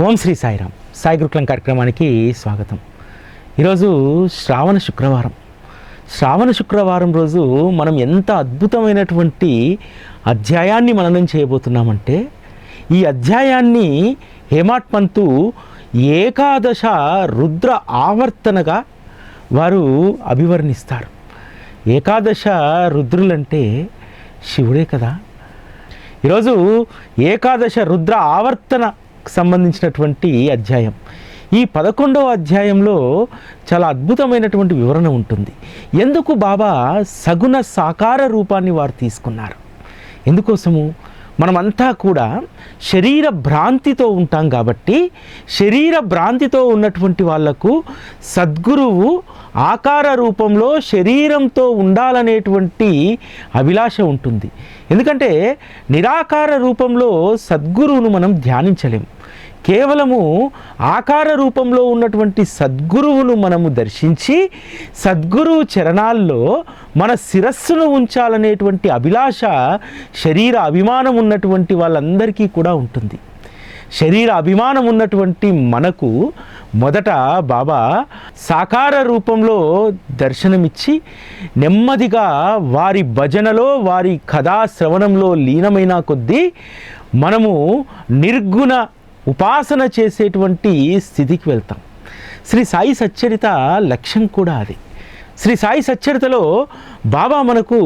ఓం శ్రీ సాయిరామ్. సాయి గురుకులం కార్యక్రమానికి స్వాగతం. ఈరోజు శ్రావణ శుక్రవారం. శ్రావణ శుక్రవారం రోజు మనం ఎంత అద్భుతమైనటువంటి అధ్యాయాన్ని మననం చేయబోతున్నామంటే ఈ అధ్యాయాన్ని హేమాట్ పంతు ఏకాదశ రుద్ర ఆవర్తనగా వారు అభివర్ణిస్తారు. ఏకాదశ రుద్రులంటే శివుడే కదా. ఈరోజు ఏకాదశ రుద్ర ఆవర్తన సంబంధించినటువంటి అధ్యాయం. ఈ పదకొండవ అధ్యాయంలో చాలా అద్భుతమైనటువంటి వివరణ ఉంటుంది. ఎందుకు బాబా సగుణ సాకార రూపాన్ని వారు తీసుకున్నారు? ఎందుకోసము? మనమంతా కూడా శరీర భ్రాంతితో ఉంటాం కాబట్టి శరీర భ్రాంతితో ఉన్నటువంటి వాళ్ళకు సద్గురువు ఆకార రూపంలో శరీరంతో ఉండాలనేటువంటి అభిలాష ఉంటుంది. ఎందుకంటే నిరాకార రూపంలో సద్గురువును మనం ధ్యానించలేము. కేవలము ఆకార రూపంలో ఉన్నటువంటి సద్గురువును మనము దర్శించి సద్గురువు చరణాల్లో మన శిరస్సును ఉంచాలనేటువంటి అభిలాష శరీర అభిమానం ఉన్నటువంటి వాళ్ళందరికీ కూడా ఉంటుంది. శరీర అభిమానం ఉన్నటువంటి మనకు మొదట బాబా సాకార రూపంలో దర్శనమిచ్చి నెమ్మదిగా వారి భజనలో వారి కథా శ్రవణంలో లీనమైన కొద్దీ మనము నిర్గుణ ఉపాసన చేసేటువంటి స్థితికి వెళ్తాం. శ్రీ సాయి సచ్చరిత లక్ష్యం కూడా అది. శ్రీ సాయి సచ్చరితలో బాబా మనకు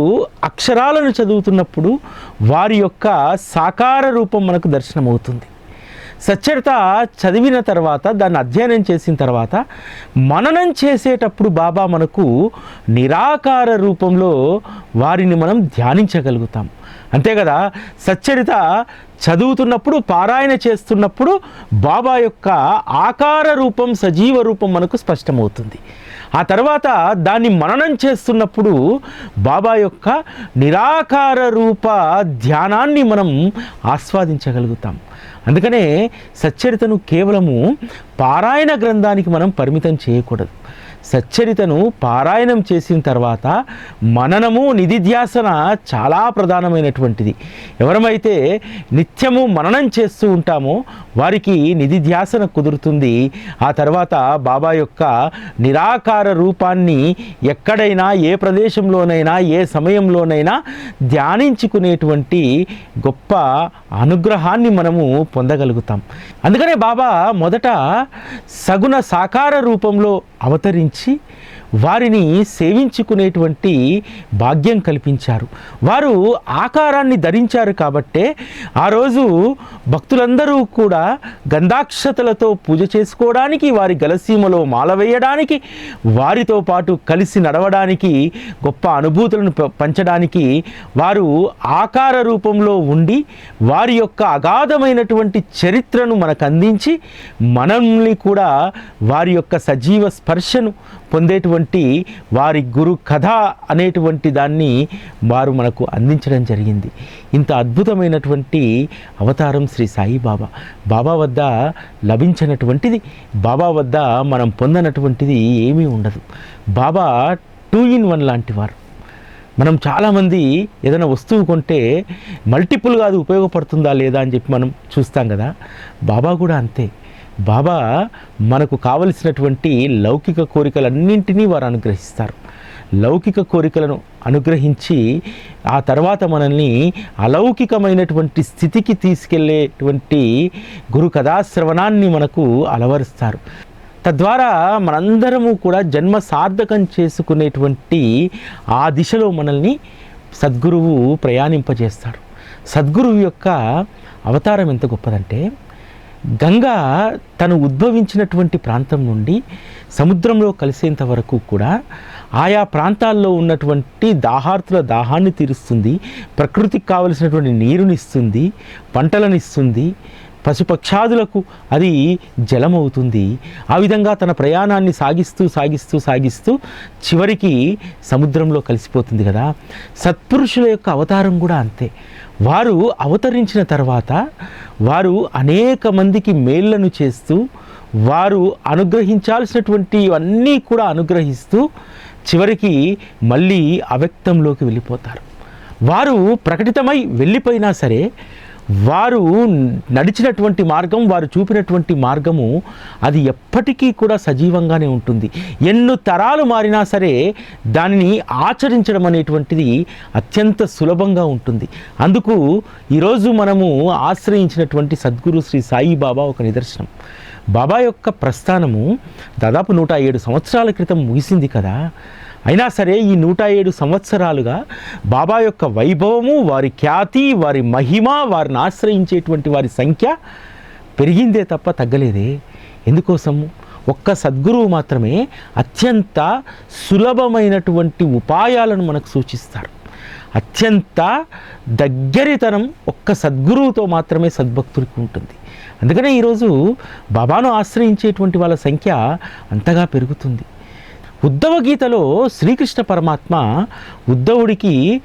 అక్షరాలను చదువుతున్నప్పుడు వారి యొక్క సాకార రూపం మనకు దర్శనమవుతుంది. సచ్చరిత చదివిన తర్వాత దాన్ని అధ్యయనం చేసిన తర్వాత మననం చేసేటప్పుడు బాబా మనకు నిరాకార రూపంలో వారిని మనం ధ్యానించగలుగుతాం. అంతే కదా? సచ్చరిత చదువుతున్నప్పుడు పారాయణ చేస్తున్నప్పుడు బాబా యొక్క ఆకార రూపం సజీవ రూపం మనకు స్పష్టమవుతుంది. ఆ తర్వాత దాన్ని మననం చేస్తున్నప్పుడు బాబా యొక్క నిరాకార రూప ధ్యానాన్ని మనం ఆస్వాదించగలుగుతాం. అందుకనే సచ్చరితను కేవలము పారాయణ గ్రంథానికి మనం పరిమితం చేయకూడదు. సచ్చరితను పారాయణం చేసిన తర్వాత మననము నిధిధ్యాసన చాలా ప్రధానమైనటువంటిది. ఎవరమైతే నిత్యము మననం చేస్తూ ఉంటామో వారికి నిధిధ్యాసన కుదురుతుంది. ఆ తర్వాత బాబా యొక్క నిరాకార రూపాన్ని ఎక్కడైనా ఏ ప్రదేశంలోనైనా ఏ సమయంలోనైనా ధ్యానించుకునేటువంటి గొప్ప అనుగ్రహాన్ని మనము పొందగలుగుతాం. అందుకనే బాబా మొదట సగుణ సాకార రూపంలో అవతరించి sim వారిని సేవించుకునేటువంటి భాగ్యం కల్పించారు. వారు ఆకారాన్ని ధరించారు కాబట్టే ఆ రోజు భక్తులందరూ కూడా గంధాక్షతలతో పూజ చేసుకోవడానికి వారి గలసీమలో మాల వేయడానికి వారితో పాటు కలిసి నడవడానికి గొప్ప అనుభూతులను ప- పంచడానికి వారు ఆకార రూపంలో ఉండి వారి యొక్క అగాధమైనటువంటి చరిత్రను మనకు అందించి మనల్ని కూడా వారి యొక్క సజీవ స్పర్శను పొందేటువంటి వారి గురు కథ అనేటువంటి దాన్ని వారు మనకు అందించడం జరిగింది. ఇంత అద్భుతమైనటువంటి అవతారం శ్రీ సాయిబాబా. బాబా వద్ద లభించినటువంటిది బాబా వద్ద మనం పొందనటువంటిది ఏమీ ఉండదు. బాబా టూ ఇన్ వన్ లాంటి వారు. మనం చాలామంది ఏదైనా వస్తువు కొంటే మల్టిపుల్గా అది ఉపయోగపడుతుందా లేదా అని చెప్పి మనం చూస్తాం కదా. బాబా కూడా అంతే. బాబా మనకు కావలసినటువంటి లౌకిక కోరికలన్నింటినీ వారు అనుగ్రహిస్తారు. లౌకిక కోరికలను అనుగ్రహించి ఆ తర్వాత మనల్ని అలౌకికమైనటువంటి స్థితికి తీసుకెళ్ళేటువంటి గురు కథాశ్రవణాన్ని మనకు అలవరుస్తారు. తద్వారా మనందరము కూడా జన్మ సార్థకం చేసుకునేటువంటి ఆ దిశలో మనల్ని సద్గురువు ప్రయాణింపజేస్తాడు. సద్గురువు యొక్క అవతారం ఎంత గొప్పదంటే గంగా తను ఉద్భవించినటువంటి ప్రాంతం నుండి సముద్రంలో కలిసేంత వరకు కూడా ఆయా ప్రాంతాల్లో ఉన్నటువంటి దాహార్తుల దాహాన్ని తీరుస్తుంది ప్రకృతికి కావలసినటువంటి నీరునిస్తుంది పంటలనిస్తుంది పశుపక్షాదులకు అది జలమవుతుంది. ఆ విధంగా తన ప్రయాణాన్ని సాగిస్తూ సాగిస్తూ సాగిస్తూ చివరికి సముద్రంలో కలిసిపోతుంది కదా. సత్పురుషుల యొక్క అవతారం కూడా అంతే. వారు అవతరించిన తర్వాత వారు అనేక మందికి మేళ్ళను చేస్తూ వారు అనుగ్రహించాల్సినటువంటి అన్నీ కూడా అనుగ్రహిస్తూ చివరికి మళ్ళీ అవ్యక్తంలోకి వెళ్ళిపోతారు. వారు ప్రకటితమై వెళ్ళిపోయినా సరే వారు నడిచినటువంటి మార్గం వారు చూపినటువంటి మార్గము అది ఎప్పటికీ కూడా సజీవంగానే ఉంటుంది. ఎన్ని తరాలు మారినా సరే దానిని ఆచరించడం అనేటువంటిది అత్యంత సులభంగా ఉంటుంది. అందుకు ఈరోజు మనము ఆశ్రయించినటువంటి సద్గురు శ్రీ సాయిబాబా ఒక నిదర్శనం. బాబా యొక్క ప్రస్థానము దాదాపు నూట ఏడు సంవత్సరాల క్రితం ముగిసింది కదా. అయినా సరే ఈ నూట ఏడు సంవత్సరాలుగా బాబా యొక్క వైభవము వారి ఖ్యాతి వారి మహిమ వారిని ఆశ్రయించేటువంటి వారి సంఖ్య పెరిగిందే తప్ప తగ్గలేదే. ఎందుకోసము ఒక్క సద్గురువు మాత్రమే అత్యంత సులభమైనటువంటి ఉపాయాలను మనకు సూచిస్తారు. అత్యంత దగ్గరితనం ఒక్క సద్గురువుతో మాత్రమే సద్భక్తుడికి ఉంటుంది. అందుకనే ఈరోజు బాబాను ఆశ్రయించేటువంటి వాళ్ళ సంఖ్య అంతగా పెరుగుతుంది. ఉద్ధవ గీతలో శ్రీకృష్ణ పరమాత్మ ఉద్ధవుడికి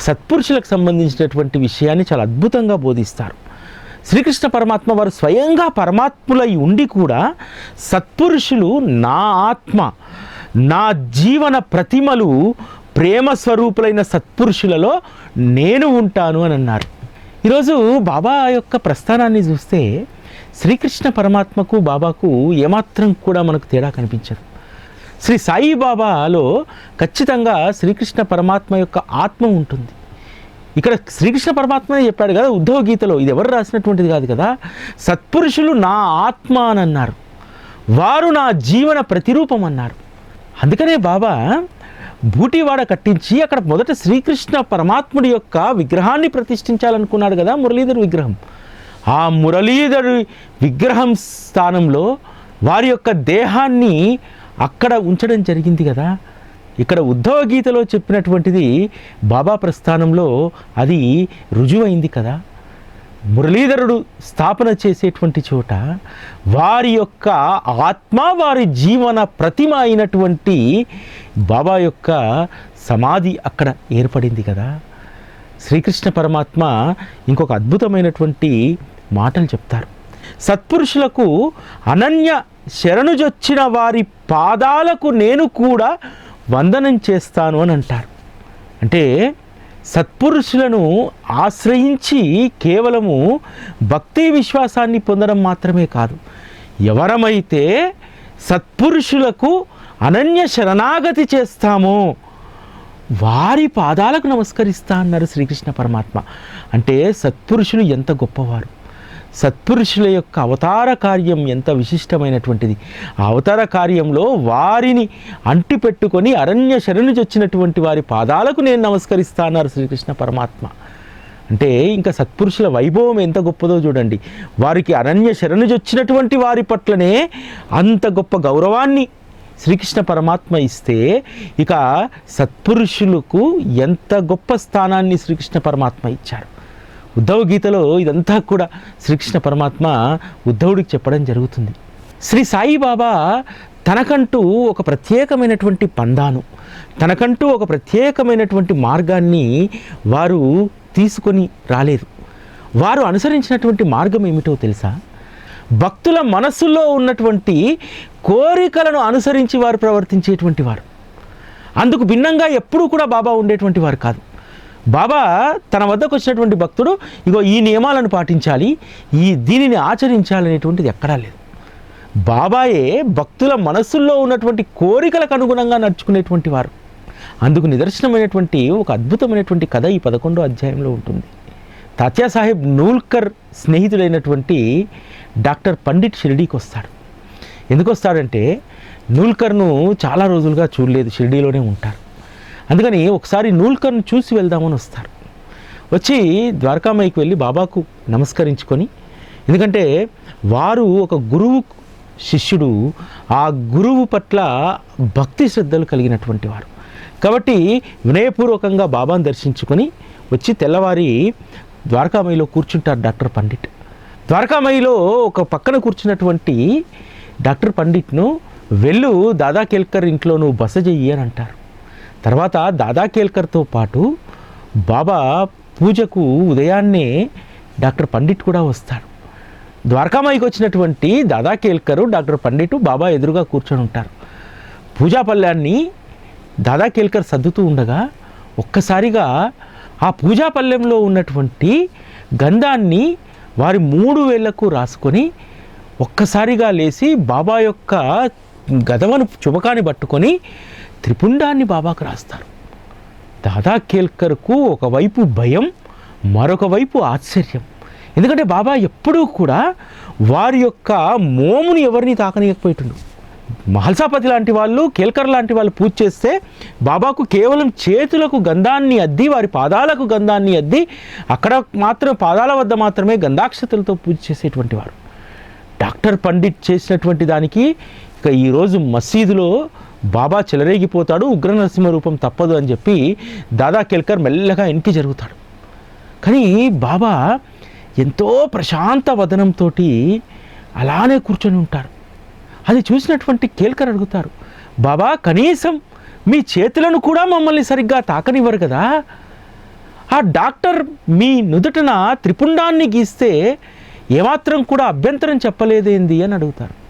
సత్పురుషులకు సంబంధించినటువంటి విషయాన్ని చాలా అద్భుతంగా బోధిస్తారు. శ్రీకృష్ణ పరమాత్మ వారు స్వయంగా పరమాత్ములై ఉండి కూడా సత్పురుషులు నా ఆత్మ నా జీవన ప్రతిమలు ప్రేమ స్వరూపులైన సత్పురుషులలో నేను ఉంటాను అని అన్నారు. ఈరోజు బాబా యొక్క ప్రస్థానాన్ని చూస్తే శ్రీకృష్ణ పరమాత్మకు బాబాకు ఏమాత్రం కూడా మనకు తేడా కనిపించదు. శ్రీ సాయిబాబాలో ఖచ్చితంగా శ్రీకృష్ణ పరమాత్మ యొక్క ఆత్మ ఉంటుంది. ఇక్కడ శ్రీకృష్ణ పరమాత్మనే చెప్పాడు కదా ఉద్ధవ గీతలో ఇది ఎవరు రాసినటువంటిది కాదు కదా? సత్పురుషులు నా ఆత్మ అని అన్నారు. వారు నా జీవన ప్రతిరూపం అన్నారు. అందుకనే బాబా బూటివాడ కట్టించి అక్కడ మొదట శ్రీకృష్ణ పరమాత్ముడి యొక్క విగ్రహాన్ని ప్రతిష్ఠించాలనుకున్నాడు కదా మురళీధర్ విగ్రహం. ఆ మురళీధరు విగ్రహం స్థానంలో వారి యొక్క దేహాన్ని అక్కడ ఉంచడం జరిగింది కదా. ఇక్కడ ఉద్ధవ గీతలో చెప్పినటువంటిది బాబా ప్రస్థానంలో అది రుజువైంది కదా. మురళీధరుడు స్థాపన చేసేటువంటి చోట వారి యొక్క ఆత్మ వారి జీవన ప్రతిమ అయినటువంటి బాబా యొక్క సమాధి అక్కడ ఏర్పడింది కదా. శ్రీకృష్ణ పరమాత్మ ఇంకొక అద్భుతమైనటువంటి మాటలు చెప్తారు. సత్పురుషులకు అనన్య శరణుజొచ్చిన వారి పాదాలకు నేను కూడా వందనం చేస్తాను అని అంటారు. అంటే సత్పురుషులను ఆశ్రయించి కేవలము భక్తి విశ్వాసాన్ని పొందడం మాత్రమే కాదు. ఎవరమైతే సత్పురుషులకు అనన్య శరణాగతి చేస్తామో వారి పాదాలకు నమస్కరిస్తా అన్నారు శ్రీకృష్ణ పరమాత్మ. అంటే సత్పురుషులు ఎంత గొప్పవారు. సత్పురుషుల యొక్క అవతార కార్యం ఎంత విశిష్టమైనటువంటిది. ఆ అవతార కార్యంలో వారిని అంటిపెట్టుకొని అరణ్య శరణుజొచ్చినటువంటి వారి పాదాలకు నేను నమస్కరిస్తాన్నారు శ్రీకృష్ణ పరమాత్మ. అంటే ఇంకా సత్పురుషుల వైభవం ఎంత గొప్పదో చూడండి. వారికి అరణ్య శరణుజొచ్చినటువంటి వారి పట్లనే అంత గొప్ప గౌరవాన్ని శ్రీకృష్ణ పరమాత్మ ఇస్తే ఇక సత్పురుషులకు ఎంత గొప్ప స్థానాన్ని శ్రీకృష్ణ పరమాత్మ ఇచ్చారు. ఉద్ధవ గీతలో ఇదంతా కూడా శ్రీకృష్ణ పరమాత్మ ఉద్ధవుడికి చెప్పడం జరుగుతుంది. శ్రీ సాయిబాబా తనకంటూ ఒక ప్రత్యేకమైనటువంటి పందాను తనకంటూ ఒక ప్రత్యేకమైనటువంటి మార్గాన్ని వారు తీసుకొని రాలేదు. వారు అనుసరించినటువంటి మార్గం ఏమిటో తెలుసా? భక్తుల మనస్సులో ఉన్నటువంటి కోరికలను అనుసరించి వారు ప్రవర్తించేటువంటి వారు. అందుకు భిన్నంగా ఎప్పుడూ కూడా బాబా ఉండేటువంటి వారు కాదు. బాబా తన వద్దకు వచ్చినటువంటి భక్తుడు ఇగో ఈ నియమాలను పాటించాలి ఈ దీనిని ఆచరించాలనేటువంటిది ఎక్కడా లేదు. బాబాయే భక్తుల మనస్సుల్లో ఉన్నటువంటి కోరికలకు అనుగుణంగా నడుచుకునేటువంటి వారు. అందుకు నిదర్శనమైనటువంటి ఒక అద్భుతమైనటువంటి కథ ఈ పదకొండో అధ్యాయంలో ఉంటుంది. తాత్యా సాహెబ్ నూల్కర్ స్నేహితుడైనటువంటి డాక్టర్ పండిట్ షిరిడీకి వస్తాడు. ఎందుకు వస్తాడంటే నూల్కర్ను చాలా రోజులుగా చూడలేదు షిరిడీలోనే ఉంటారు. అందుకని ఒకసారి నూల్కర్ను చూసి వెళ్దామని వస్తారు. వచ్చి ద్వారకామాయికి వెళ్ళి బాబాకు నమస్కరించుకొని ఎందుకంటే వారు ఒక గురువు శిష్యుడు ఆ గురువు పట్ల భక్తి శ్రద్ధలు కలిగినటువంటి వారు. కాబట్టి వినయపూర్వకంగా బాబాను దర్శించుకొని వచ్చి తెల్లవారి ద్వారకామయిలో కూర్చుంటారు డాక్టర్ పండిట్. ద్వారకామయిలో ఒక పక్కన కూర్చున్నటువంటి డాక్టర్ పండిట్ను వెళ్ళు దాదా కేల్కర్ ఇంట్లో నువ్వు బస చెయ్యి అని అంటారు. తర్వాత దాదా కేల్కర్తో పాటు బాబా పూజకు ఉదయాన్నే డాక్టర్ పండిట్ కూడా వస్తాడు ద్వారకామాయికి వచ్చినటువంటి దాదా కేల్కరు డాక్టర్ పండిట్ బాబా ఎదురుగా కూర్చొని ఉంటారు. పూజా పళ్ళ్యాన్ని దాదా కేల్కర్ సర్దుతూ ఉండగా ఒక్కసారిగా ఆ పూజా పల్లెంలో ఉన్నటువంటి గంధాన్ని వారి మూడు వేళ్ళకు రాసుకొని ఒక్కసారిగా లేచి బాబా యొక్క గదవను చుబకాన్ని పట్టుకొని త్రిపుండాన్ని బాబాకు రాస్తారు. దాదా కేల్కర్కు ఒకవైపు భయం మరొక వైపు ఆశ్చర్యం. ఎందుకంటే బాబా ఎప్పుడూ కూడా వారి యొక్క మోముని ఎవరిని తాకనీయకపోయేటుండు. మహల్సాపతి లాంటి వాళ్ళు కేల్కర్ లాంటి వాళ్ళు పూజ చేస్తే బాబాకు కేవలం చేతులకు గంధాన్ని అద్ది వారి పాదాలకు గంధాన్ని అద్ది అక్కడ మాత్రం పాదాల వద్ద మాత్రమే గంధాక్షతలతో పూజ చేసేటువంటి వారు. డాక్టర్ పండిట్ చేసినటువంటి దానికి ఇక ఈరోజు మసీదులో బాబా చెలరేగిపోతాడు ఉగ్ర నరసింహ రూపం తప్పదు అని చెప్పి దాదా కేల్కర్ మెల్లగా ఇంటికి జరుగుతాడు. కానీ బాబా ఎంతో ప్రశాంత వదనంతో అలానే కూర్చొని ఉంటారు అది చూసినటువంటి కేల్కర్ అడుగుతారు బాబా కనీసం మీ చేతులను కూడా మమ్మల్ని సరిగ్గా తాకనివ్వరు కదా? ఆ డాక్టర్ మీ నుదుటన త్రిపుండాన్ని గీస్తే ఏమాత్రం కూడా అభ్యంతరం చెప్పలేదేంది? అని అడుగుతారు.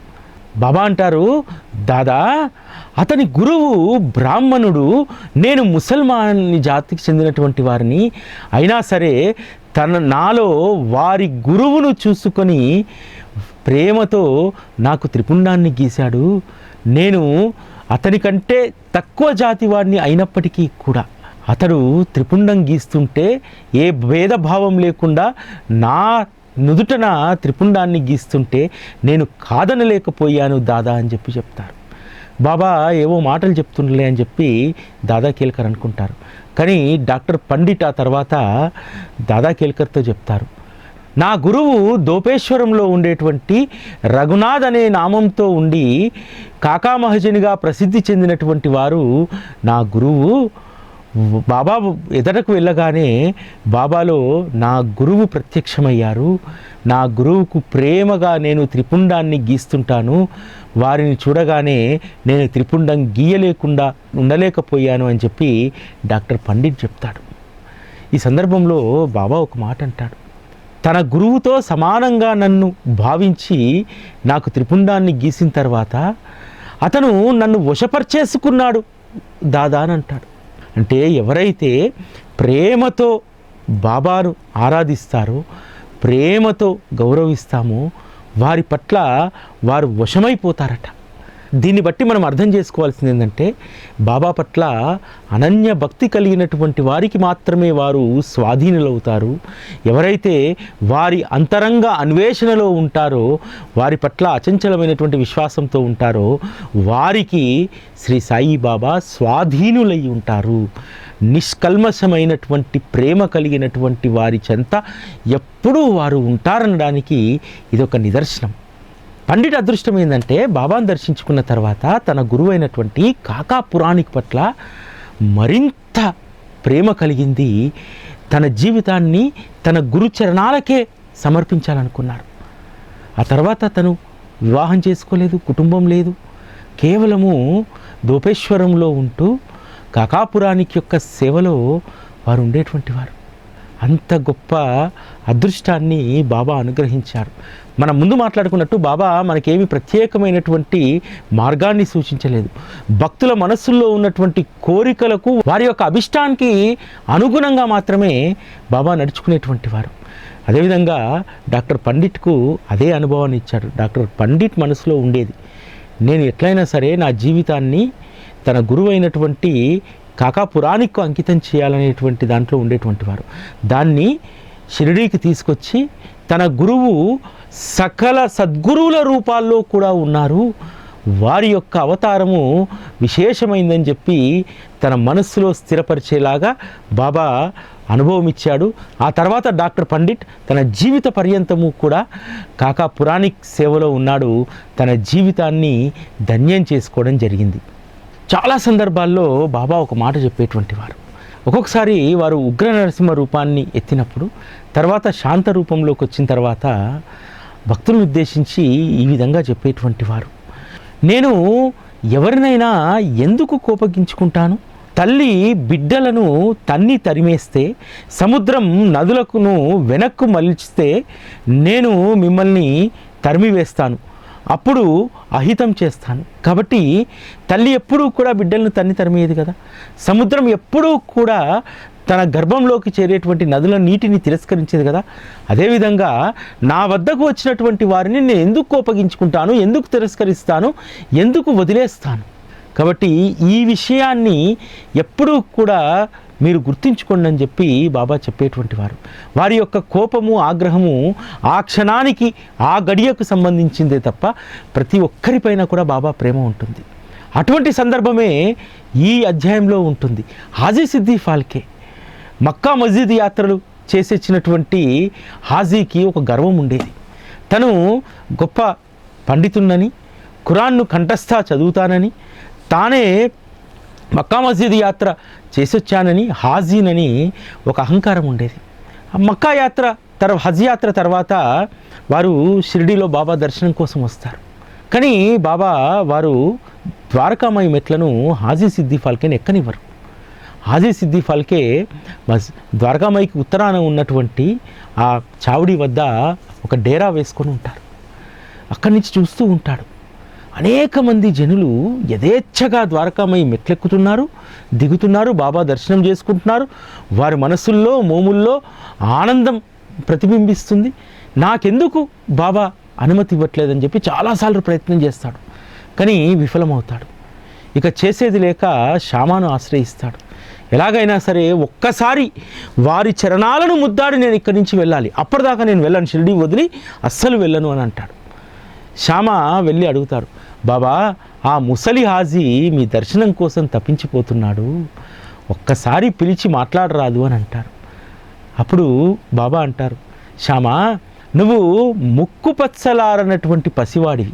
బాబా అంటారు దాదా అతని గురువు బ్రాహ్మణుడు నేను ముసల్మాన్ జాతికి చెందినటువంటి వారిని. అయినా సరే తన నాలో వారి గురువును చూసుకొని ప్రేమతో నాకు త్రిపుండాన్ని గీశాడు. నేను అతని కంటే తక్కువ జాతి వాడిని అయినప్పటికీ కూడా అతడు త్రిపుండం గీస్తుంటే ఏ భేదభావం లేకుండా నా నుదుటన త్రిపుండాన్ని గీస్తుంటే నేను కాదనలేకపోయాను దాదా అని చెప్పి చెప్తారు. బాబా ఏవో మాటలు చెప్తుండలే అని చెప్పి దాదా కేల్కర్ అనుకుంటారు. కానీ డాక్టర్ పండిట్ ఆ తర్వాత దాదా కేల్కర్తో చెప్తారు. నా గురువు దోపేశ్వరంలో ఉండేటువంటి రఘునాథ్ అనే నామంతో ఉండి కాకామహజనిగా ప్రసిద్ధి చెందినటువంటి వారు నా గురువు బాబా ఎదటకు వెళ్ళగానే బాబాలో నా గురువు ప్రత్యక్షమయ్యారు. నా గురువుకు ప్రేమగా నేను త్రిపుండాన్ని గీస్తుంటాను. వారిని చూడగానే నేను త్రిపుండం గీయలేకుండా ఉండలేకపోయాను అని చెప్పి డాక్టర్ పండిట్ చెప్తాడు. ఈ సందర్భంలో బాబా ఒక మాట అంటాడు. తన గురువుతో సమానంగా నన్ను భావించి నాకు త్రిపుండాన్ని గీసిన తర్వాత అతను నన్ను వశపరిచేసుకున్నాడు దాదా అని అంటాడు. అంటే ఎవరైతే ప్రేమతో బాబాను ఆరాధిస్తారో ప్రేమతో గౌరవిస్తామో వారి పట్ల వారు వశమైపోతారట. దీన్ని బట్టి మనం అర్థం చేసుకోవాల్సింది ఏంటంటే బాబా పట్ల అనన్య భక్తి కలిగినటువంటి వారికి మాత్రమే వారు స్వాధీనులవుతారు. ఎవరైతే వారి అంతరంగ అన్వేషణలో ఉంటారో వారి పట్ల అచంచలమైనటువంటి విశ్వాసంతో ఉంటారో వారికి శ్రీ సాయి బాబా స్వాధీనులై ఉంటారు. నిష్కల్మషమైనటువంటి ప్రేమ కలిగినటువంటి వారి చెంత ఎప్పుడూ వారు ఉంటారనడానికి ఇదొక నిదర్శనం. పండిట్ అదృష్టం ఏంటంటే బాబాను దర్శించుకున్న తర్వాత తన గురువు అయినటువంటి కాకా పురాణిక్ పట్ల మరింత ప్రేమ కలిగింది. తన జీవితాన్ని తన గురు చరణాలకే సమర్పించాలనుకున్నాడు ఆ తర్వాత తను వివాహం చేసుకోలేదు కుటుంబం లేదు. కేవలము దోపేశ్వరంలో ఉంటూ కాకాపురానికి యొక్క సేవలో వారు ఉండేటువంటి వారు. అంత గొప్ప అదృష్టాన్ని బాబా అనుగ్రహించారు. మనం ముందు మాట్లాడుకున్నట్టు బాబా మనకేమి ప్రత్యేకమైనటువంటి మార్గాన్ని సూచించలేదు. భక్తుల మనస్సుల్లో ఉన్నటువంటి కోరికలకు వారి యొక్క అభిష్టానికి అనుగుణంగా మాత్రమే బాబా నడుచుకునేటువంటి వారు. అదేవిధంగా డాక్టర్ పండిట్కు అదే అనుభవాన్ని ఇచ్చాడు డాక్టర్ పండిట్ మనసులో ఉండేది. నేను ఎట్లయినా సరే నా జీవితాన్ని తన గురువు అయినటువంటి కాకాపురానికి అంకితం చేయాలనేటువంటి దాంట్లో ఉండేటువంటి వారు. దాన్ని షిరిడీకి తీసుకొచ్చి తన గురువు సకల సద్గురువుల రూపాల్లో కూడా ఉన్నారు. వారి యొక్క అవతారము విశేషమైందని చెప్పి తన మనస్సులో స్థిరపరిచేలాగా బాబా అనుభవం ఇచ్చాడు ఆ తర్వాత డాక్టర్ పండిట్ తన జీవిత పర్యంతము కూడా కాకా పురాణిక్ సేవలో ఉన్నాడు. తన జీవితాన్ని ధన్యం చేసుకోవడం జరిగింది. చాలా సందర్భాల్లో బాబా ఒక మాట చెప్పేటువంటి వారు. ఒక్కొక్కసారి వారు ఉగ్ర నరసింహ రూపాన్ని ఎత్తినప్పుడు తర్వాత శాంత రూపంలోకి వచ్చిన తర్వాత భక్తులను ఉద్దేశించి ఈ విధంగా చెప్పేటువంటి వారు. నేను ఎవరినైనా ఎందుకు కోపగించుకుంటాను? తల్లి బిడ్డలను తన్ని తరిమేస్తే సముద్రం నదులకును వెనక్కు మలిచితే నేను మిమ్మల్ని తరిమివేస్తాను. అప్పుడు అహితం చేస్తాను. కాబట్టి తల్లి ఎప్పుడూ కూడా బిడ్డలను తన్ని తరిమేది కదా. సముద్రం ఎప్పుడూ కూడా తన గర్భంలోకి చేరేటువంటి నదుల నీటిని తిరస్కరించేది కదా. అదేవిధంగా నా వద్దకు వచ్చినటువంటి వారిని నేను ఎందుకు కోపగించుకుంటాను? ఎందుకు తిరస్కరిస్తాను? ఎందుకు వదిలేస్తాను? కాబట్టి ఈ విషయాన్ని ఎప్పుడూ కూడా మీరు గుర్తుంచుకోండి అని చెప్పి బాబా చెప్పేటువంటి వారు. వారి యొక్క కోపము ఆగ్రహము ఆ క్షణానికి ఆ గడియకు సంబంధించిందే తప్ప ప్రతి ఒక్కరిపైన కూడా బాబా ప్రేమ ఉంటుంది. అటువంటి సందర్భమే ఈ అధ్యాయంలో ఉంటుంది. హాజీ సిద్ది ఫాల్కే మక్కా మస్జిద్ యాత్రలు చేసొచ్చినటువంటి హాజీకి ఒక గర్వం ఉండేది. తను గొప్ప పండితున్నని ఖురాన్ను కంఠస్థ చదువుతానని తానే మక్కా మస్జిద్ యాత్ర చేసొచ్చానని హాజీనని ఒక అహంకారం ఉండేది. మక్కా యాత్ర తర్ హజ్ యాత్ర తర్వాత వారు షిరిడీలో బాబా దర్శనం కోసం వస్తారు. కానీ బాబా వారు ద్వారకామయి మెట్లను హాజీ సిద్ది ఫాల్కేని ఎక్కనివ్వరు. హాజీ సిద్ది ఫాల్కే మస్ ద్వారకామాయికి ఉత్తరాన ఉన్నటువంటి ఆ చావుడి వద్ద ఒక డేరా వేసుకొని ఉంటారు. అక్కడి నుంచి చూస్తూ ఉంటాడు. అనేక మంది జనులు యథేచ్ఛగా ద్వారకామై మెట్లెక్కుతున్నారు దిగుతున్నారు బాబా దర్శనం చేసుకుంటున్నారు. వారి మనసుల్లో మోముల్లో ఆనందం ప్రతిబింబిస్తుంది. నాకెందుకు బాబా అనుమతి ఇవ్వట్లేదని చెప్పి చాలాసార్లు ప్రయత్నం చేస్తాడు. కానీ విఫలమవుతాడు. ఇక చేసేది లేక శ్యామాను ఆశ్రయిస్తాడు. ఎలాగైనా సరే ఒక్కసారి వారి చరణాలను ముద్దాడి నేను ఇక్కడి నుంచి వెళ్ళాలి. అప్పటిదాకా నేను వెళ్ళను. షిరిడి వదిలి అస్సలు వెళ్ళను అని అంటాడు. శ్యామ వెళ్ళి అడుగుతాడు బాబా ఆ ముసలి హాజీ మీ దర్శనం కోసం తప్పించిపోతున్నాడు. ఒక్కసారి పిలిచి మాట్లాడరాదు అని అంటారు. అప్పుడు బాబా అంటారు శ్యామ నువ్వు ముక్కు పచ్చలారనటువంటి పసివాడివి.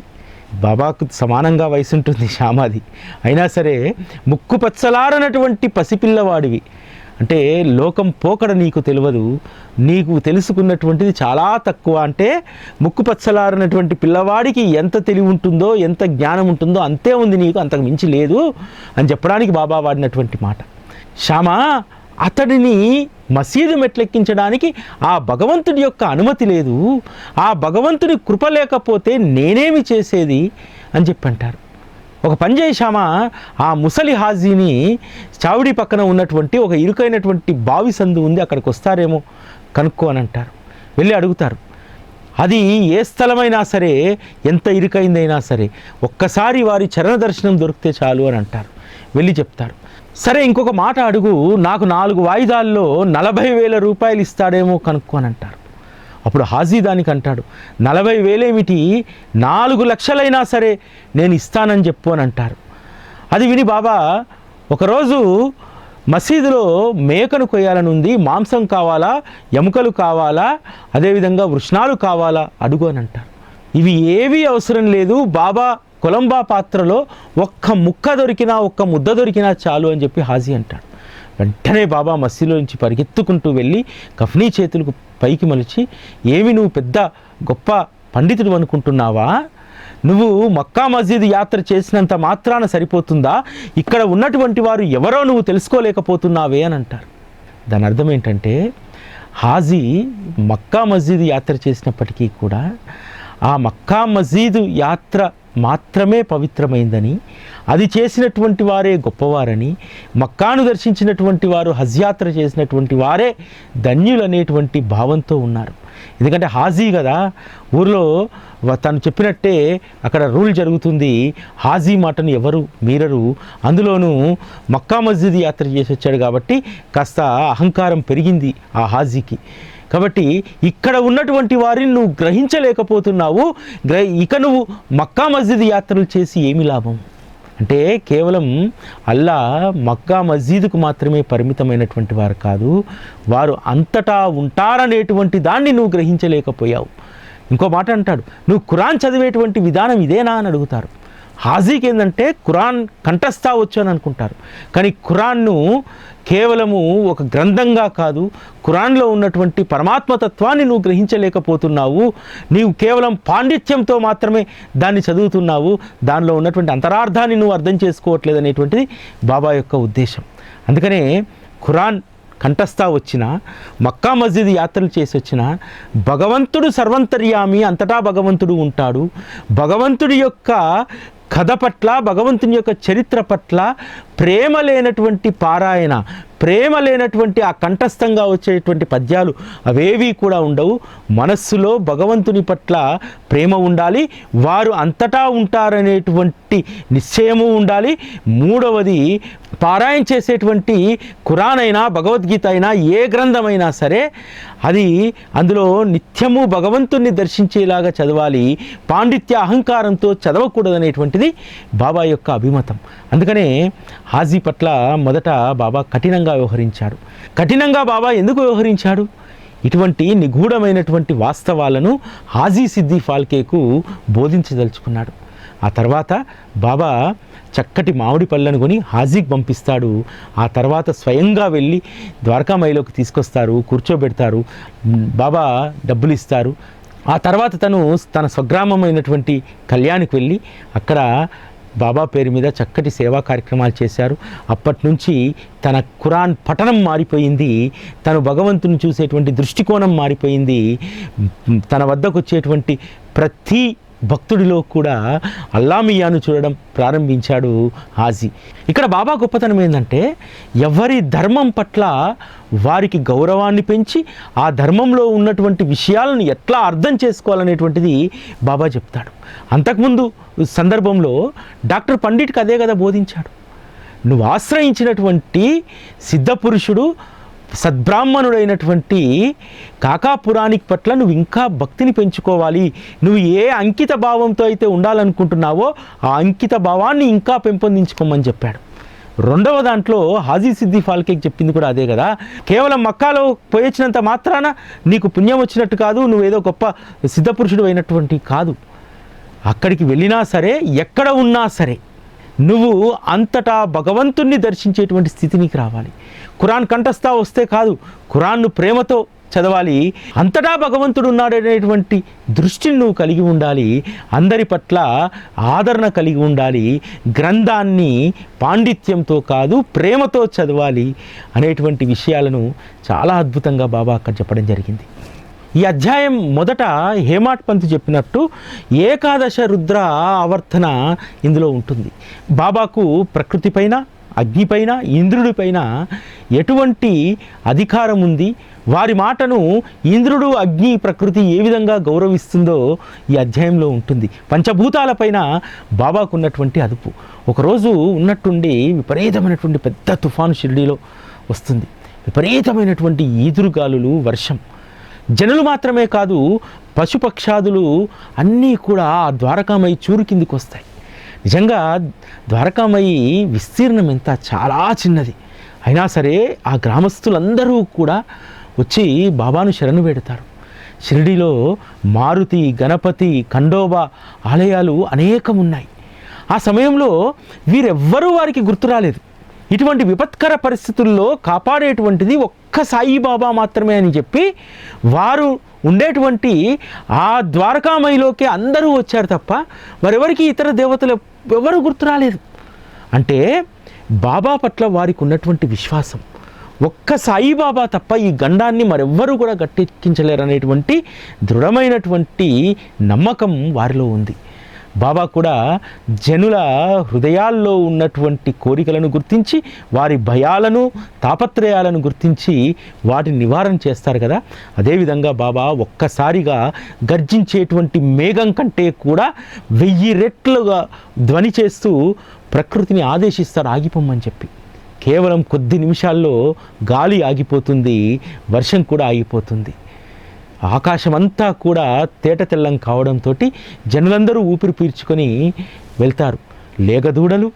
బాబాకు సమానంగా వయసు ఉంటుంది శ్యామాది. అయినా సరే ముక్కు పచ్చలారనటువంటి పసిపిల్లవాడివి. అంటే లోకం పోకడ నీకు తెలియదు నీకు తెలుసుకున్నటువంటిది చాలా తక్కువ. అంటే ముక్కు పచ్చలారినటువంటి పిల్లవాడికి ఎంత తెలివి ఉంటుందో ఎంత జ్ఞానం ఉంటుందో అంతే ఉంది నీకు. అంతకు మించి లేదు అని చెప్పడానికి బాబా వాడినటువంటి మాట. శ్యామ అతడిని మసీదు మెట్లెక్కించడానికి ఆ భగవంతుడి యొక్క అనుమతి లేదు. ఆ భగవంతుని కృప లేకపోతే నేనేమి చేసేది? అని చెప్పి అంటారు ఒక పని చేశామా ఆ ముసలి హాజీని చావిడి పక్కన ఉన్నటువంటి ఒక ఇరుకైనటువంటి బావి సందు ఉంది అక్కడికి వస్తారేమో కనుక్కో అని అంటారు. వెళ్ళి అడుగుతారు. అది ఏ స్థలమైనా సరే ఎంత ఇరుకైందైనా సరే ఒక్కసారి వారి చరణ దర్శనం దొరికితే చాలు అని అంటారు. వెళ్ళి చెప్తారు. సరే ఇంకొక మాట అడుగు. నాకు నాలుగు వాయిదాల్లో నలభై వేల రూపాయలు ఇస్తాడేమో కనుక్కో అని అంటారు. అప్పుడు హాజీ దానికి అంటాడు నలభై వేలేమిటి? నాలుగు లక్షలైనా సరే నేను ఇస్తానని చెప్పు అని అంటారు. అది విని బాబా ఒకరోజు మసీదులో మేకను కొయ్యాలని ఉంది మాంసం కావాలా ఎముకలు కావాలా అదేవిధంగా వృష్ణాలు కావాలా అడుగు అని అంటారు. ఇవి ఏవీ అవసరం లేదు బాబా కొలంబా పాత్రలో ఒక్క ముక్క దొరికినా ఒక్క ముద్ద దొరికినా చాలు అని చెప్పి హాజీ అంటాడు. వెంటనే బాబా మసీదులో నుంచి పరిగెత్తుకుంటూ వెళ్ళి కఫనీ చేతులకు పైకి మలిచి ఏమి నువ్వు పెద్ద గొప్ప పండితుడు అనుకుంటున్నావా? నువ్వు మక్కా మస్జిద్ యాత్ర చేసినంత మాత్రాన సరిపోతుందా? ఇక్కడ ఉన్నటువంటి వారు ఎవరో నువ్వు తెలుసుకోలేకపోతున్నావే అని అంటారు. దాని అర్థం ఏంటంటే హాజీ మక్కా మస్జిద్ యాత్ర చేసినప్పటికీ కూడా ఆ మక్కా మస్జిద్ యాత్ర మాత్రమే పవిత్రమైందని అది చేసినటువంటి వారే గొప్పవారని మక్కాను దర్శించినటువంటి వారు హజ్ యాత్ర చేసినటువంటి వారే ధన్యులనేటువంటి భావంతో ఉన్నారు. ఎందుకంటే హాజీ కదా ఊర్లో తను చెప్పినట్టే అక్కడ రూల్ జరుగుతుంది హాజీ మాటను ఎవరు మీరరు. అందులోనూ మక్కా మస్జిద్ యాత్ర చేసి వచ్చాడు కాబట్టి కాస్త అహంకారం పెరిగింది ఆ హాజీకి. కాబట్టి ఇక్కడ ఉన్నటువంటి వారిని నువ్వు గ్రహించలేకపోతున్నావు. గ్ర ఇక నువ్వు మక్కా మస్జిద్ యాత్రలు చేసి ఏమి లాభం? అంటే కేవలం అల్లా మక్కా మస్జీదుకు మాత్రమే పరిమితమైనటువంటి వారు కాదు. వారు అంతటా ఉంటారనేటువంటి దాన్ని నువ్వు గ్రహించలేకపోయావు. ఇంకో మాట అంటాడు నువ్వు ఖురాన్ చదివేటువంటి విధానం ఇదేనా? అని అడుగుతారు. హాజీకి ఏంటంటే ఖురాన్ కంఠస్థా వచ్చు అని అనుకుంటారు. కానీ ఖురాన్ను కేవలము ఒక గ్రంథంగా కాదు ఖురాన్లో ఉన్నటువంటి పరమాత్మతత్వాన్ని నువ్వు గ్రహించలేకపోతున్నావు నీవు కేవలం పాండిత్యంతో మాత్రమే దాన్ని చదువుతున్నావు దానిలో ఉన్నటువంటి అంతరార్థాన్ని నువ్వు అర్థం చేసుకోవట్లేదు అనేటువంటిది బాబా యొక్క ఉద్దేశం. అందుకనే ఖురాన్ కంఠస్థా వచ్చిన మక్కా మస్జిద్ యాత్రలు చేసి వచ్చిన భగవంతుడు సర్వంతర్యామి అంతటా భగవంతుడు ఉంటాడు. భగవంతుడి యొక్క కథ పట్ల భగవంతుని యొక్క చరిత్ర పట్ల ప్రేమ లేనటువంటి పారాయణ. ప్రేమ లేనటువంటి ఆ కంఠస్థంగా వచ్చేటువంటి పద్యాలు అవేవి కూడా ఉండవు. మనస్సులో భగవంతుని పట్ల ప్రేమ ఉండాలి. వారు అంతటా ఉంటారనేటువంటి నిశ్చయము ఉండాలి. మూడవది పారాయణ చేసేటువంటి ఖురాన్ అయినా భగవద్గీత అయినా ఏ గ్రంథమైనా సరే అది అందులో నిత్యము భగవంతుణ్ణి దర్శించేలాగా చదవాలి. పాండిత్య అహంకారంతో చదవకూడదనేటువంటిది బాబా యొక్క అభిమతం. అందుకనే హాజీ పట్ల మొదట బాబా కఠినంగా వ్యవహరించాడు. కఠినంగా బాబా ఎందుకు వ్యవహరించాడు? ఇటువంటి నిగూఢమైనటువంటి వాస్తవాలను హాజీ సిద్ది ఫాల్కేకు బోధించదలుచుకున్నాడు. ఆ తర్వాత బాబా చక్కటి మామిడి పళ్ళను కొని హాజీకి పంపిస్తాడు. ఆ తర్వాత స్వయంగా వెళ్ళి ద్వారకామాయిలోకి తీసుకొస్తారు కూర్చోబెడతారు బాబా డబ్బులు ఇస్తారు ఆ తర్వాత తను తన స్వగ్రామమైనటువంటి కళ్యాణికి వెళ్ళి అక్కడ బాబా పేరు మీద చక్కటి సేవా కార్యక్రమాలు చేశారు. అప్పటి నుంచి తన ఖురాన్ పఠనం మారిపోయింది. తను భగవంతుని చూసేటువంటి దృష్టికోణం మారిపోయింది. తన వద్దకు వచ్చేటువంటి ప్రతి భక్తుడిలో కూడా అల్లామియాను చూడడం ప్రారంభించాడు హాజీ. ఇక్కడ బాబా గొప్పతనం ఏంటంటే ఎవరి ధర్మం పట్ల వారికి గౌరవాన్ని పెంచి ఆ ధర్మంలో ఉన్నటువంటి విషయాలను ఎట్లా అర్థం చేసుకోవాలనేటువంటిది బాబా చెప్తాడు. అంతకుముందు సందర్భంలో డాక్టర్ పండిట్కి అదే కదా బోధించాడు. నువ్వు ఆశ్రయించినటువంటి సిద్ధపురుషుడు సద్బ్రాహ్మణుడైనటువంటి కాకాపురాణిక్ పట్ల నువ్వు ఇంకా భక్తిని పెంచుకోవాలి. నువ్వు ఏ అంకిత భావంతో అయితే ఉండాలనుకుంటున్నావో ఆ అంకిత భావాన్ని ఇంకా పెంపొందించుకోమని చెప్పాడు. రెండవ దాంట్లో హాజీ సిద్ది ఫాల్కేకి చెప్పింది కూడా అదే కదా. కేవలం మక్కాలో పోయొచ్చినంత మాత్రాన నీకు పుణ్యం వచ్చినట్టు కాదు నువ్వేదో గొప్ప సిద్ధపురుషుడు అయినటువంటి కాదు. అక్కడికి వెళ్ళినా సరే ఎక్కడ ఉన్నా సరే నువ్వు అంతటా భగవంతుణ్ణి దర్శించేటువంటి స్థితి నీకు రావాలి. ఖురాన్ కంఠస్థా వస్తే కాదు ఖురాన్ను ప్రేమతో చదవాలి. అంతటా భగవంతుడు ఉన్నాడనేటువంటి దృష్టిని నువ్వు కలిగి ఉండాలి. అందరి పట్ల ఆదరణ కలిగి ఉండాలి. గ్రంథాన్ని పాండిత్యంతో కాదు ప్రేమతో చదవాలి అనేటువంటి విషయాలను చాలా అద్భుతంగా బాబా అక్కడ చెప్పడం జరిగింది. ఈ అధ్యాయం మొదట హేమాట్ పంత్ చెప్పినట్టు ఏకాదశ రుద్ర ఆవర్తన ఇందులో ఉంటుంది. బాబాకు ప్రకృతిపైన అగ్నిపైన ఇంద్రుడిపైన ఎటువంటి అధికారం ఉంది? వారి మాటను ఇంద్రుడు అగ్ని ప్రకృతి ఏ విధంగా గౌరవిస్తుందో ఈ అధ్యాయంలో ఉంటుంది. పంచభూతాలపైన బాబాకు ఉన్నటువంటి అదుపు. ఒకరోజు ఉన్నట్టుండి విపరీతమైనటువంటి పెద్ద తుఫాను షిరిడీలో వస్తుంది. విపరీతమైనటువంటి ఈదురుగాలులు వర్షం. జనులు మాత్రమే కాదు పశుపక్షాదులు అన్నీ కూడా ఆ ద్వారకామయి చూరు కిందికి వస్తాయి. నిజంగా ద్వారకామయి విస్తీర్ణం ఎంత చాలా చిన్నది. అయినా సరే ఆ గ్రామస్తులందరూ కూడా వచ్చి బాబాను శరణు పెడతారు షిరిడిలో మారుతి గణపతి ఖండోబా ఆలయాలు అనేకం ఉన్నాయి ఆ సమయంలో వీరెవ్వరూ వారికి గుర్తు రాలేదు. ఇటువంటి విపత్కర పరిస్థితుల్లో కాపాడేటువంటిది ఒక్క సాయిబాబా మాత్రమే అని చెప్పి వారు ఉండేటువంటి ఆ ద్వారకామయిలోకి అందరూ వచ్చారు తప్ప మరెవరికి ఇతర దేవతలు ఎవరు గుర్తు రాలేదు. అంటే బాబా పట్ల వారికి ఉన్నటువంటి విశ్వాసం ఒక్క సాయిబాబా తప్ప ఈ గండాన్ని మరెవ్వరూ కూడా గట్టెక్కించలేరు అనేటువంటి దృఢమైనటువంటి నమ్మకం వారిలో ఉంది. బాబా కూడా జనుల హృదయాల్లో ఉన్నటువంటి కోరికలను గుర్తించి వారి భయాలను తాపత్రయాలను గుర్తించి వాటిని నివారణ చేస్తారు కదా. అదేవిధంగా బాబా ఒక్కసారిగా గర్జించేటువంటి మేఘం కంటే కూడా వెయ్యి రెట్లుగా ధ్వని చేస్తూ ప్రకృతిని ఆదేశిస్తారు ఆగిపోమని చెప్పి. కేవలం కొద్ది నిమిషాల్లో గాలి ఆగిపోతుంది వర్షం కూడా ఆగిపోతుంది. ఆకాశమంతా కూడా తేట తెల్లం కావడంతో జనులందరూ ఊపిరి పీల్చుకొని వెళ్తారు. లేగదూడలు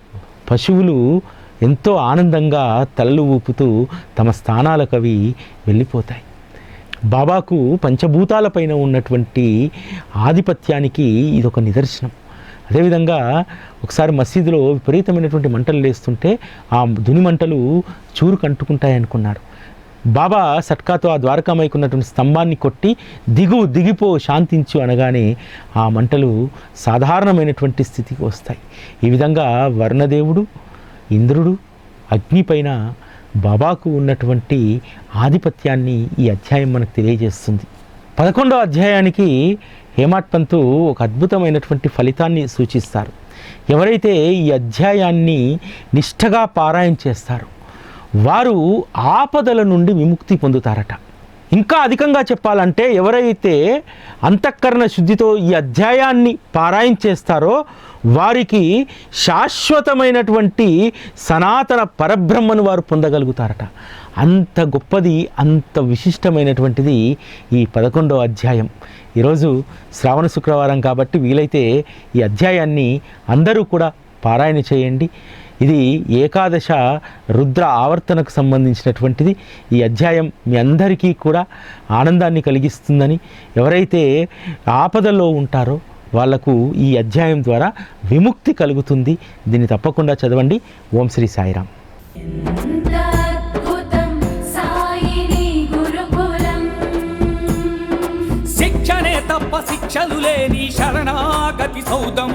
పశువులు ఎంతో ఆనందంగా తలలు ఊపుతూ తమ స్థానాలకు అవి వెళ్ళిపోతాయి. బాబాకు పంచభూతాలపైన ఉన్నటువంటి ఆధిపత్యానికి ఇదొక నిదర్శనం. అదేవిధంగా ఒకసారి మసీదులో విపరీతమైనటువంటి మంటలు లేస్తుంటే ఆ దుని మంటలు చూరు కంటుకుంటాయి అనుకున్నారు బాబా సట్కాతో ఆ ద్వారకామైకి ఉన్నటువంటి స్తంభాన్ని కొట్టి దిగు దిగిపో శాంతించు అనగానే ఆ మంటలు సాధారణమైనటువంటి స్థితికి వస్తాయి. ఈ విధంగా వర్ణదేవుడు ఇంద్రుడు అగ్నిపైన బాబాకు ఉన్నటువంటి ఆధిపత్యాన్ని ఈ అధ్యాయం మనకు తెలియజేస్తుంది. పదకొండో అధ్యాయానికి హేమాట్ పంతు ఒక అద్భుతమైనటువంటి ఫలితాన్ని సూచిస్తారు. ఎవరైతే ఈ అధ్యాయాన్ని నిష్ఠగా పారాయణ చేస్తారో వారు ఆపదల నుండి విముక్తి పొందుతారట. ఇంకా అధికంగా చెప్పాలంటే ఎవరైతే అంతఃకరణ శుద్ధితో ఈ అధ్యాయాన్ని పారాయణ చేస్తారో వారికి శాశ్వతమైనటువంటి సనాతన పరబ్రహ్మను వారు పొందగలుగుతారట. అంత గొప్పది అంత విశిష్టమైనటువంటిది ఈ పదకొండవ అధ్యాయం. ఈరోజు శ్రావణ శుక్రవారం కాబట్టి వీలైతే ఈ అధ్యాయాన్ని అందరూ కూడా పారాయణ చేయండి. ఇది ఏకాదశ రుద్ర ఆవర్తనకు సంబంధించినటువంటిది. ఈ అధ్యాయం మీ అందరికీ కూడా ఆనందాన్ని కలిగిస్తుందని. ఎవరైతే ఆపదల్లో ఉంటారో వాళ్ళకు ఈ అధ్యాయం ద్వారా విముక్తి కలుగుతుంది. దీన్ని తప్పకుండా చదవండి. ఓం శ్రీ సాయిరామ్. శిక్షణే తప్ప శిక్షలు లేని శరణాగతి సౌదం.